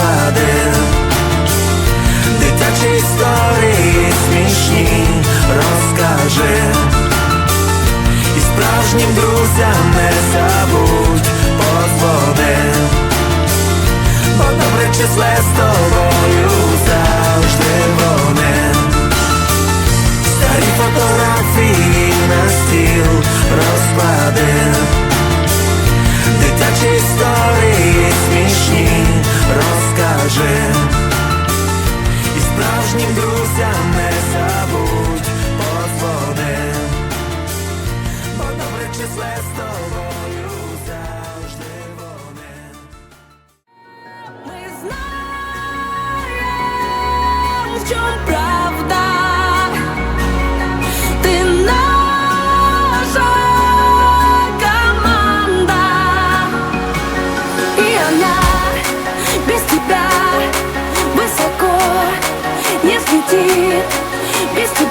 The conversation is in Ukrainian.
розклади Дитячі історії смішні розкажи. І справжнім друзям не забудь подзвони. Бо добре числе з тобою Чем правда. Ты наша команда, и она без тебя высоко не слетит, без тебя.